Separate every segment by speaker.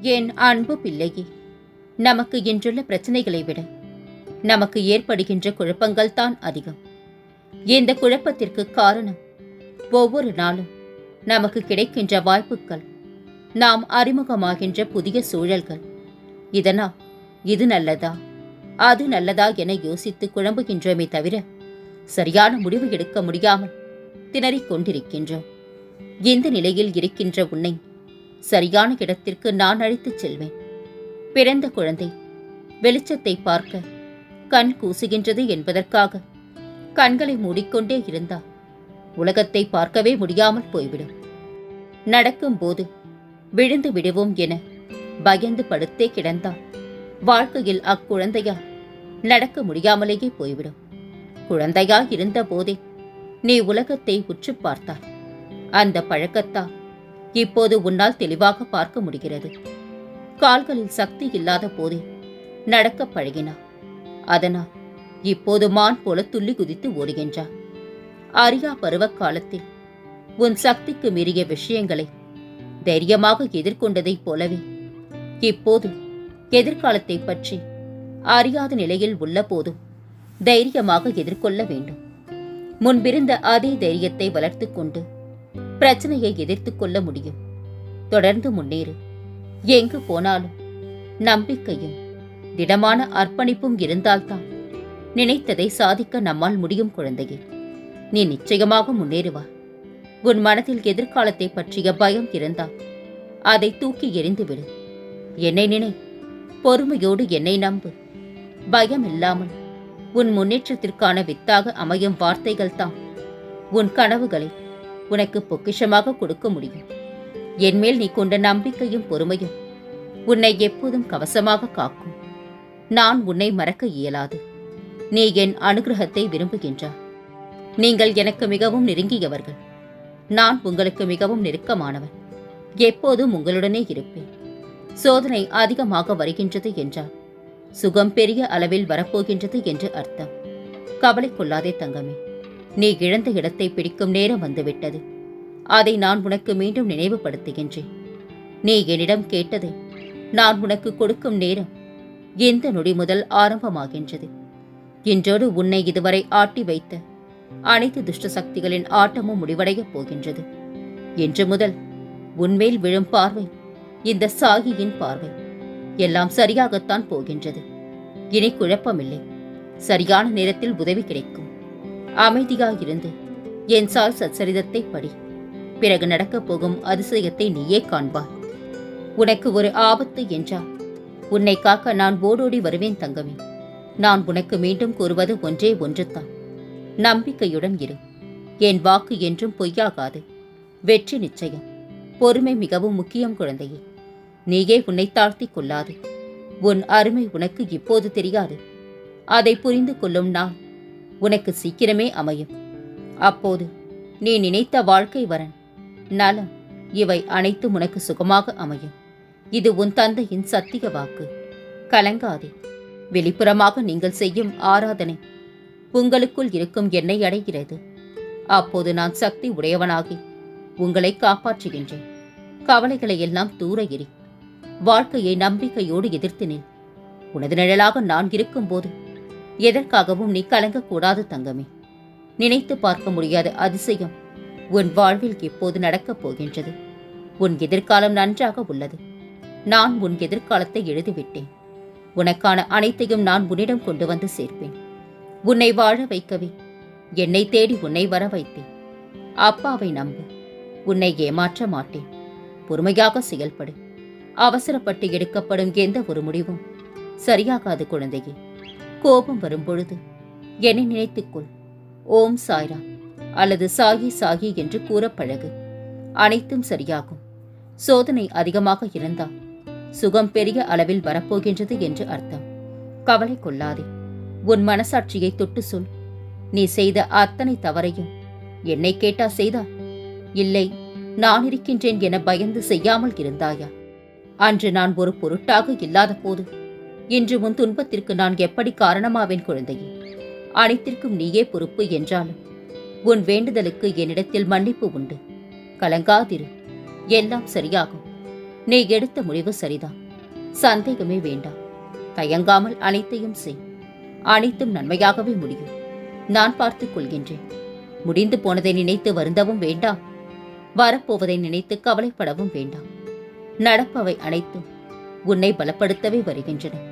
Speaker 1: என் அன்பு பிள்ளையே நமக்கு இன்றுள்ள பிரச்சனைகளை விட நமக்கு ஏற்படுகின்ற குழப்பங்கள் தான் அதிகம். இந்த குழப்பத்திற்கு காரணம் ஒவ்வொரு நாளும் நமக்கு கிடைக்கின்ற வாய்ப்புகள் நாம் அறிமுகமாகின்ற புதிய சூழல்கள். இதனால் இது நல்லதா அது நல்லதா என யோசித்து குழம்புகின்றோமே தவிர சரியான முடிவு எடுக்க முடியாமல் திணறிக் கொண்டிருக்கின்றோம். இந்த நிலையில் இருக்கின்ற உன்னை சரியான இடத்திற்கு நான் அழைத்துச் செல்வேன். பிறந்த குழந்தை வெளிச்சத்தை பார்க்க கண் கூசுகின்றது என்பதற்காக கண்களை மூடிக்கொண்டே இருந்தால் உலகத்தை பார்க்கவே முடியாமல் போய்விடும். நடக்கும்போது விழுந்து விடுவோம் என பயந்து படுத்தே கிடந்தால் வாழ்க்கையில் அக்குழந்தையா நடக்க முடியாமலேயே போய்விடும். குழந்தையா இருந்த போதே நீ உலகத்தை உற்று பார்த்தாய். அந்த பழக்கத்தால் இப்போது உன்னால் தெளிவாக பார்க்க முடிகிறது. கால்களில் சக்தி இல்லாத போதே நடக்க பழகினார் அதனால் இப்போது மான் போல துள்ளி குதித்து ஓடுகின்றார் அறியா பருவ காலத்தில் உன் சக்திக்கு மீறிய விஷயங்களை தைரியமாக எதிர்கொண்டதைப் போலவே இப்போது எதிர்காலத்தை பற்றி அறியாத நிலையில் உள்ள போதும் தைரியமாக எதிர்கொள்ள வேண்டும். முன்பிருந்த அதே தைரியத்தை வளர்த்து கொண்டு பிரச்சனையை எதிர்த்து கொள்ள முடியும். தொடர்ந்து முன்னேறு. எங்கு போனாலும் நம்பிக்கையும் திடமான அர்ப்பணிப்பும் இருந்தால்தான் நினைத்ததை சாதிக்க நம்மால் முடியும் குழந்தையே. நீ நிச்சயமாக முன்னேறுவா உன் மனதில் எதிர்காலத்தை பற்றிய பயம் இருந்தால் அதை தூக்கி எறிந்துவிடு என்னை நினை பொறுமையோடு என்னை நம்பு. பயம் இல்லாமல் உன் முன்னேற்றத்திற்கான வித்தாக அமையும் வார்த்தைகள் தான் உன் கனவுகளை உனக்கு பொக்கிஷமாக கொடுக்க முடியும். என்மேல் நீ கொண்ட நம்பிக்கையும் பொறுமையும் உன்னை எப்போதும் கவசமாக காக்கும். நான் உன்னை மறக்க இயலாது. நீ என் அனுகிரகத்தை விரும்புகின்றாய். நீங்கள் எனக்கு மிகவும் நெருங்கியவர்கள். நான் உங்களுக்கு மிகவும் நெருக்கமானவன். எப்போதும் உங்களுடனே இருப்பேன். சோதனை அதிகமாக வருகின்றது என்றார். சுகம் பெரிய அளவில் வரப்போகின்றது என்று அர்த்தம். கவலை கொள்ளாதே தங்கமே. நீ இழந்த இடத்தை பிடிக்கும் நேரம் வந்துவிட்டது. அதை நான் உனக்கு மீண்டும் நினைவுபடுத்துகின்றேன். நீ என்னிடம் கேட்டதை நான் உனக்கு கொடுக்கும் நேரம் இந்த நொடி முதல் ஆரம்பமாகின்றது. இன்றோடு உன்னை இதுவரை ஆட்டி வைத்த அனைத்து துஷ்ட சக்திகளின் ஆட்டமும் முடிவடையப் போகின்றது. இன்று முதல் உன்மேல் விழும் பார்வை இந்த சாகியின் பார்வை எல்லாம் சரியாகத்தான் போகின்றது. இனி குழப்பமில்லை. சரியான நேரத்தில் உதவி கிடைக்கும். அமைதியாயிருந்து என் சால் சச்சரிதத்தை படி. பிறகு நடக்கப் போகும் அதிசயத்தை நீயே காண்பாய். உனக்கு ஒரு ஆபத்து என்றால் உன்னை காக்க நான் ஓடோடி வருவேன் தங்கமே. நான் உனக்கு மீண்டும் கூறுவது ஒன்றே ஒன்றுதான். நம்பிக்கையுடன் இரு. என் வாக்கு என்றும் பொய்யாகாது. வெற்றி நிச்சயம். பொறுமை மிகவும் முக்கியம் குழந்தையே. நீயே உன்னை தாழ்த்திக் கொள்ளாது. உன் அருமை உனக்கு இப்போது தெரியாது. அதை புரிந்து கொள்ளும் நான் உனக்கு சீக்கிரமே அமையும். அப்போது நீ நினைத்த வாழ்க்கை வரன். நலம் இவை அனைத்தும் உனக்கு சுகமாக அமையும். இது உன் தந்தையின் சத்திய வாக்கு. கலங்காதே. வெளிப்புறமாக நீங்கள் செய்யும் ஆராதனை உங்களுக்குள் இருக்கும் என்னை அடைகிறது. அப்போது நான் சக்தி உடையவனாகி உங்களை காப்பாற்றுகின்றேன். கவலைகளை எல்லாம் தூர எறி வாழ்க்கையை நம்பிக்கையோடு எதிர்த்து நில். உனது நிழலாக நான் இருக்கும்போது எதற்காகவும் நீ கலங்கக்கூடாது தங்கமே. நினைத்து பார்க்க முடியாத அதிசயம் உன் வாழ்வில் இப்போது நடக்கப் போகின்றது? உன் எதிர்காலம் நன்றாக உள்ளது. நான் உன் எதிர்காலத்தை எழுதிவிட்டேன். உனக்கான அனைத்தையும் நான் உன்னிடம் கொண்டு வந்து சேர்ப்பேன். உன்னை வாழ வைக்கவே என்னை தேடி உன்னை வர வைத்தேன். அப்பாவை நம்பு உன்னை ஏமாற்ற மாட்டேன். பொறுமையாக செயல்படு. அவசரப்பட்டு எடுக்கப்படும் எந்த ஒரு முடிவும் சரியாகாது குழந்தையே. கோபம் வரும்பொழுது என்னை நினைத்துக்கொள். ஓம் சாய்ரா. அல்லது சாகி சாகி என்று கூற பழகு அனைத்தும் சரியாகும். சோதனை அதிகமாக இருந்தால் சுகம் பெரிய அளவில் வரப்போகின்றது என்று அர்த்தம். கவலை கொள்ளாதே. உன் மனசாட்சியை தொட்டு சொல். நீ செய்த அத்தனை தவறையும் என்னை கேட்டா செய்தா? இல்லை நான் இருக்கின்றேன் என பயந்து செய்யாமல் இருந்தாயா? அன்று நான் ஒரு பொருட்டாக இல்லாத போது இன்று உன் துன்பத்திற்கு நான் எப்படி காரணமாவேன் குழந்தையே? அனைத்திற்கும் நீயே பொறுப்பு என்றாலும் உன் வேண்டுதலுக்கு என்னிடத்தில் மன்னிப்பு உண்டு. கலங்காதிரு. எல்லாம் சரியாகும். நீ எடுத்த முடிவு சரிதான். சந்தேகமே வேண்டாம். தயங்காமல் அனைத்தையும் செய். அனைத்தும் நன்மையாகவே முடியும். நான் பார்த்துக் கொள்கின்றேன். முடிந்து போனதை நினைத்து வருந்தவும் வேண்டாம். வரப்போவதை நினைத்து கவலைப்படவும் வேண்டாம். நடப்பவை அனைத்தும் உன்னை பலப்படுத்தவே வருகின்றன.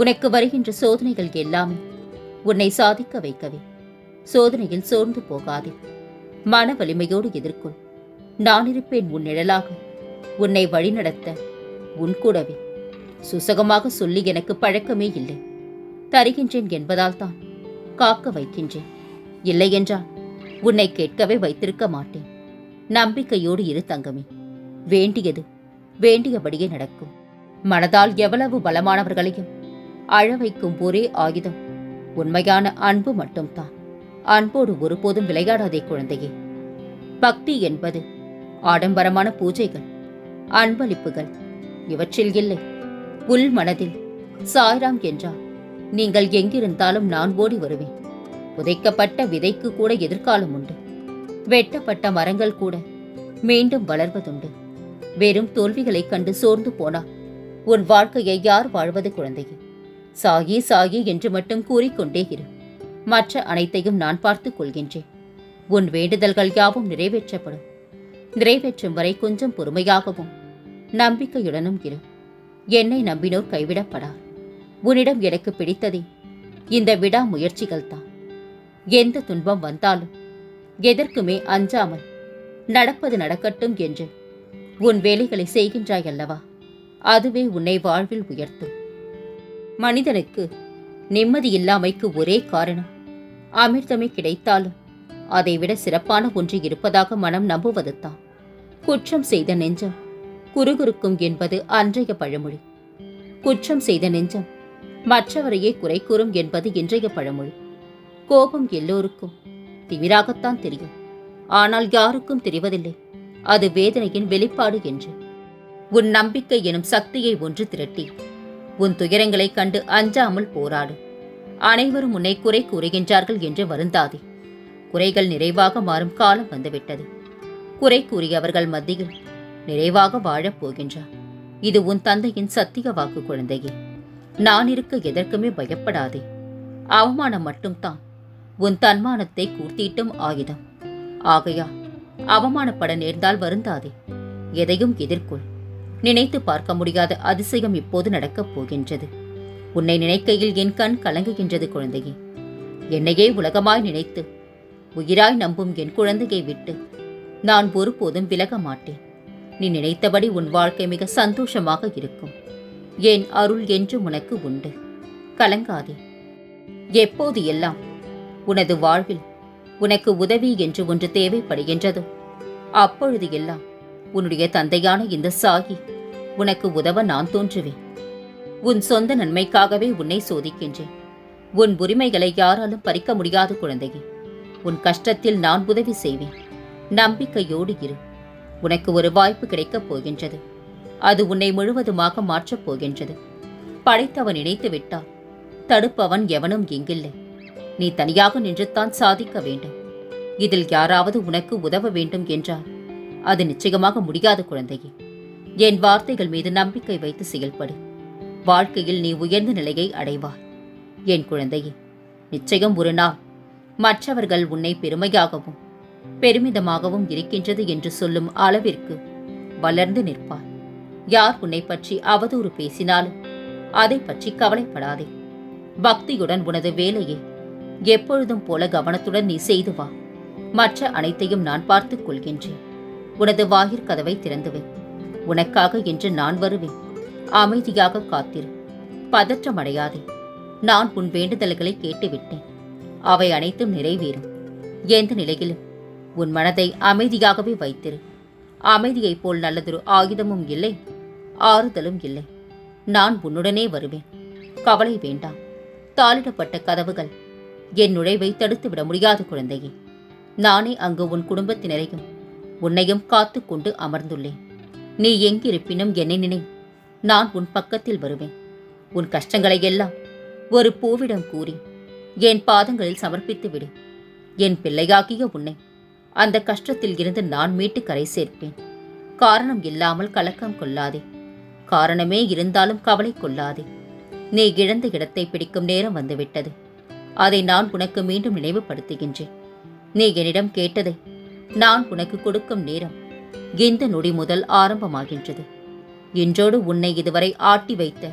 Speaker 1: உனக்கு வருகின்ற சோதனைகள் எல்லாமே உன்னை சாதிக்க வைக்கவே. சோதனையில் சோர்ந்து போகாதே. மன வலிமையோடு எதிர்கொள். நான் இருப்பேன் உன் நிழலாக. உன்னை வழிநடத்த உன் கூடவே. சுசகமாக சொல்லி எனக்கு பழக்கமே இல்லை. தருகின்றேன் என்பதால் தான் காக்க வைக்கின்றேன். இல்லையென்றால் உன்னை கேட்கவே வைத்திருக்க மாட்டேன். நம்பிக்கையோடு இரு தங்கமே. வேண்டியது வேண்டியபடியே நடக்கும். மனதால் எவ்வளவு பலமானவர்களையும் அழ வைக்கும் ஒரே ஆயுதம். உண்மையான அன்பு மட்டும்தான். அன்போடு ஒருபோதும் விளையாடாதே குழந்தையே. பக்தி என்பது ஆடம்பரமான பூஜைகள் அன்பளிப்புகள். இவற்றில் இல்லை. உள் மனதில் சாய்ராம் என்றால் நீங்கள் எங்கிருந்தாலும் நான் ஓடி வருவேன். புதைக்கப்பட்ட விதைக்கு கூட எதிர்காலம் உண்டு. வெட்டப்பட்ட மரங்கள் கூட மீண்டும் வளர்வதுண்டு. வெறும் தோல்விகளைக் கண்டு சோர்ந்து போனா உன் வாழ்க்கையை யார் வாழ்வது குழந்தையே? சாகி சாகி என்று மட்டும் கூறிக்கொண்டே இரு. மற்ற அனைத்தையும் நான் பார்த்துக் கொள்கின்றேன். உன் வேண்டுதல்கள் யாவும் நிறைவேற்றப்படும். நிறைவேற்றும் வரை கொஞ்சம் பொறுமையாகவும் நம்பிக்கையுடனும் இரு. என்னை நம்பினோர் கைவிடப்படார். உன்னிடம் எனக்கு பிடித்ததே இந்த விடா முயற்சிகள் தான். எந்த துன்பம் வந்தாலும் எதற்குமே அஞ்சாமல் நடப்பது நடக்கட்டும் என்று உன் வேலைகளை செய்கின்றாய் அல்லவா? அதுவே உன்னை வாழ்வில் உயர்த்தும். மனிதனுக்கு நிம்மதி இல்லாமைக்கு ஒரே காரணம். அமிர்தமே கிடைத்தாலும் அதைவிட சிறப்பான ஒன்று இருப்பதாக மனம் நம்புவதுதான். குற்றம் செய்த நெஞ்சம் குறுகுறுக்கும் என்பது அன்றைய பழமொழி. குற்றம் செய்த நெஞ்சம் மற்றவரையே குறை கூறும் என்பது இன்றைய பழமொழி. கோபம் எல்லோருக்கும் திமிராகத்தான் தெரியும். ஆனால் யாருக்கும் தெரிவதில்லை. அது வேதனையின் வெளிப்பாடு என்று. உன் நம்பிக்கை எனும் சக்தியை ஒன்று திரட்டி உன் துயரங்களைக் கண்டு அஞ்சாமல் போராடு. அனைவரும் உன்னை குறை கூறுகின்றார்கள் என்று வருந்தாதே. குறைகள் நிறைவாக மாறும் காலம் வந்துவிட்டது. குறை கூறியவர்கள் மத்தியில் நிறைவாக வாழப் போகின்றார் இது உன் தந்தையின் சத்திய வாக்கு குழந்தையே. நான் இருக்க எதற்குமே பயப்படாதே. அவமானம் மட்டும்தான் உன் தன்மானத்தை கூர்த்தீட்டும் ஆயுதம். ஆகையா அவமானப்பட நேர்ந்தால் வருந்தாதே. எதையும் எதிர்கொள். நினைத்து பார்க்க முடியாத அதிசயம் இப்போது நடக்கப் போகின்றது. உன்னை நினைக்கையில் என் கண் கலங்குகின்றது குழந்தையே. என்னையே உலகமாய் நினைத்து உயிராய் நம்பும் என் குழந்தையை விட்டு நான் ஒருபோதும் விலக மாட்டேன். நீ நினைத்தபடி உன் வாழ்க்கை மிக சந்தோஷமாக இருக்கும். என் அருள் என்றும் உனக்கு உண்டு. கலங்காதே. எப்போது எல்லாம் உனது வாழ்வில் உனக்கு உதவி என்று ஒன்று தேவைப்படுகின்றதோ அப்பொழுது எல்லாம் உன்னுடைய தந்தையான இந்த சாகி உனக்கு உதவ நான் தோன்றுவேன். உன் சொந்த நன்மைக்காகவே உன்னை சோதிக்கின்றேன். உன் உரிமைகளை யாராலும் பறிக்க முடியாத குழந்தையே உன் கஷ்டத்தில் நான் உதவி செய்வேன். நம்பிக்கையோடு இரு. உனக்கு ஒரு வாய்ப்பு கிடைக்கப் போகின்றது. அது உன்னை முழுவதுமாக மாற்றப் போகின்றது. படைத்தவன் நினைத்து விட்டால் தடுப்பவன் எவனும் இங்கில்லை. நீ தனியாக நின்றுத்தான் சாதிக்க வேண்டும். இதில் யாராவது உனக்கு உதவ வேண்டும் என்றார். அது நிச்சயமாக முடியாத குழந்தையே. என் வார்த்தைகள் மீது நம்பிக்கை வைத்து செயல்படு. வாழ்க்கையில் நீ உயர்ந்த நிலையை அடைவாய். என் குழந்தையே நிச்சயம் ஒரு நாள் மற்றவர்கள் உன்னை பெருமையாகவும் பெருமிதமாகவும் இருக்கின்றது என்று சொல்லும் அளவிற்கு வளர்ந்து நிற்பாய். யார் உன்னை பற்றி அவதூறு பேசினாலும் அதை பற்றி கவலைப்படாதே. பக்தியுடன் உனது வேலையை எப்பொழுதும் போல கவனத்துடன் நீ செய்து வா. மற்ற அனைத்தையும் நான் பார்த்துக் கொள்கின்றேன். உனது வாயிற் கதவை திறந்துவேன் உனக்காக என்று நான் வருவேன். அமைதியாக காத்திரு. பதற்றமடையாதே. நான் உன் வேண்டுதல்களை கேட்டுவிட்டேன். அவை அனைத்தும் நிறைவேறும். எந்த நிலையிலும் உன் மனதை அமைதியாகவே வைத்திரு. அமைதியைப் போல் நல்லதொரு ஆயுதமும் இல்லை. ஆறுதலும் இல்லை. நான் உன்னுடனே வருவேன். கவலை வேண்டாம். தாளிடப்பட்ட கதவுகள். என் நுழைவை தடுத்துவிட முடியாத குழந்தையே. நானே அங்கு உன் குடும்பத்தினரையும் உன்னையும் காத்து கொண்டு அமர்ந்துள்ளேன். நீ எங்கிருப்பினும் என்னை நினை. நான் உன் பக்கத்தில் வருவேன். உன் கஷ்டங்களை எல்லாம் ஒரு பூவிடம் கூறி என் பாதங்களில் சமர்ப்பித்து விடு. என் பிள்ளையாகிய உன்னை அந்த கஷ்டத்தில் இருந்து நான் மீட்டு கரை சேர்ப்பேன். காரணம் இல்லாமல் கலக்கம் கொள்ளாதே. காரணமே இருந்தாலும் கவலை கொள்ளாதே. நீ இழந்த இடத்தை பிடிக்கும் நேரம் வந்துவிட்டது. அதை நான் உனக்கு மீண்டும் நினைவுபடுத்துகின்றேன். நீ என்னிடம் கேட்டதை நான் உனக்கு கொடுக்கும் நேரம் இந்த நொடி முதல் ஆரம்பமாகின்றது. இன்றோடு உன்னை இதுவரை ஆட்டி வைத்த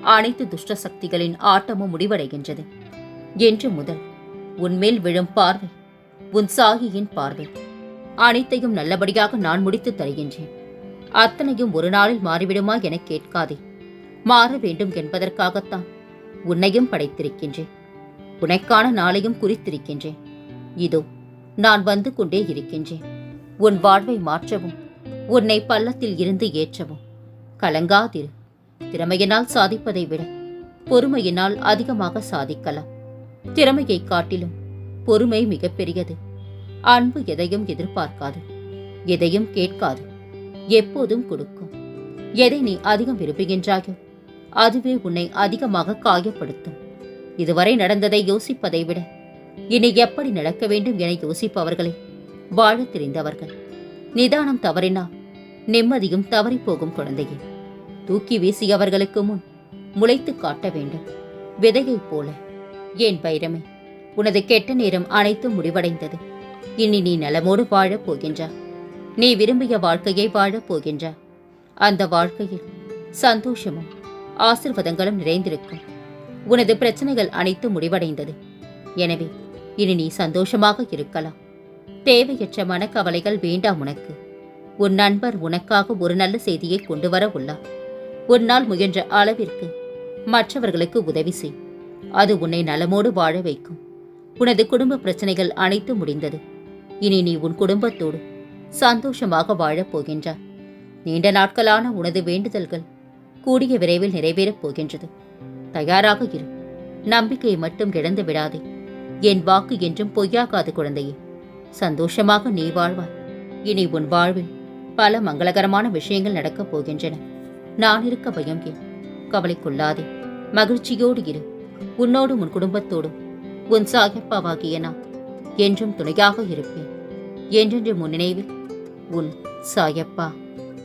Speaker 1: அனைத்து துஷ்ட சக்திகளின் ஆட்டமும் முடிவடைகின்றது. என்று முதல் உன்மேல் விழும் பார்வை உன் சாகியின் பார்வை. அனைத்தையும் நல்லபடியாக நான் முடித்து தருகின்றேன். அத்தனையும் ஒரு நாளில் மாறிவிடுமா என கேட்காதே. மாற வேண்டும் என்பதற்காகத்தான் உன்னையும் படைத்திருக்கின்றேன். உனக்கான நாளையும் குறித்திருக்கின்றேன். இதோ நான் வந்து கொண்டே இருக்கின்றேன். உன் வாழ்வை மாற்றவும் உன்னை பள்ளத்தில் இருந்து ஏற்றவும். கலங்காதிரு. திறமையினால் சாதிப்பதை விட பொறுமையினால் அதிகமாக சாதிக்கலாம். திறமையை காட்டிலும் பொறுமை மிகப்பெரியது அன்பு எதையும் எதிர்பார்க்காது. எதையும் கேட்காது. எப்போதும் கொடுக்கும். எதை நீ அதிகம் விரும்புகின்றாயோ அதுவே உன்னை அதிகமாக காயப்படுத்தும். இதுவரை நடந்ததை யோசிப்பதை விட இனி எப்படி நடக்க வேண்டும் என யோசிப்பவர்களே வாழத் தெரிந்தவர்கள். நிதானம் தவறினால் நிம்மதியும் தவறிப்போகும் குழந்தையே. தூக்கி வீசியவர்களுக்கு முன் முளைத்து காட்ட வேண்டும். விதையைப் போல. ஏன் பைரமே உனது கெட்ட நேரம் அனைத்தும் முடிவடைந்தது. இனி நீ நலமோடு வாழப் போகின்றா. நீ விரும்பிய வாழ்க்கையை வாழப் போகின்றா. அந்த வாழ்க்கையில் சந்தோஷமும் ஆசிர்வாதங்களும் நிறைந்திருக்கும். உனது பிரச்சனைகள் அனைத்தும் முடிவடைந்தது. எனவே இனி நீ சந்தோஷமாக இருக்கலாம். தேவையற்ற மனக்கவலைகள் வேண்டாம் உனக்கு. உன் நண்பர் உனக்காக ஒரு நல்ல செய்தியை கொண்டு வர உள்ளார். உன்னால் முயன்ற அளவிற்கு மற்றவர்களுக்கு உதவி செய். அது உன்னை நலமோடு வாழ வைக்கும். உனது குடும்ப பிரச்சனைகள் அனைத்தும் முடிந்தது. இனி நீ உன் குடும்பத்தோடு சந்தோஷமாக வாழப் போகின்றாய். நீண்ட நாட்களான உனது வேண்டுதல்கள் கூடிய விரைவில் நிறைவேறப் போகின்றது. தயாராக இரு. நம்பிக்கையை மட்டும் இழந்து விடாதே. என் வாக்கு என்றும் பொய்யாகாது குழந்தையே. சந்தோஷமாக நீ வாழ்வாய். இனி உன் வாழ்வில் பல மங்களகரமான விஷயங்கள் நடக்கப் போகின்றன. நான் இருக்க பயம் ஏன் கவலைக்குள்ளாதே. மகிழ்ச்சியோடு இரு. உன்னோடும் உன் குடும்பத்தோடும். உன் சாயப்பாவாகிய நான் என்றும் துணையாக இருப்பேன். என்றென்று முன் நினைவில் உன் சாயப்பா.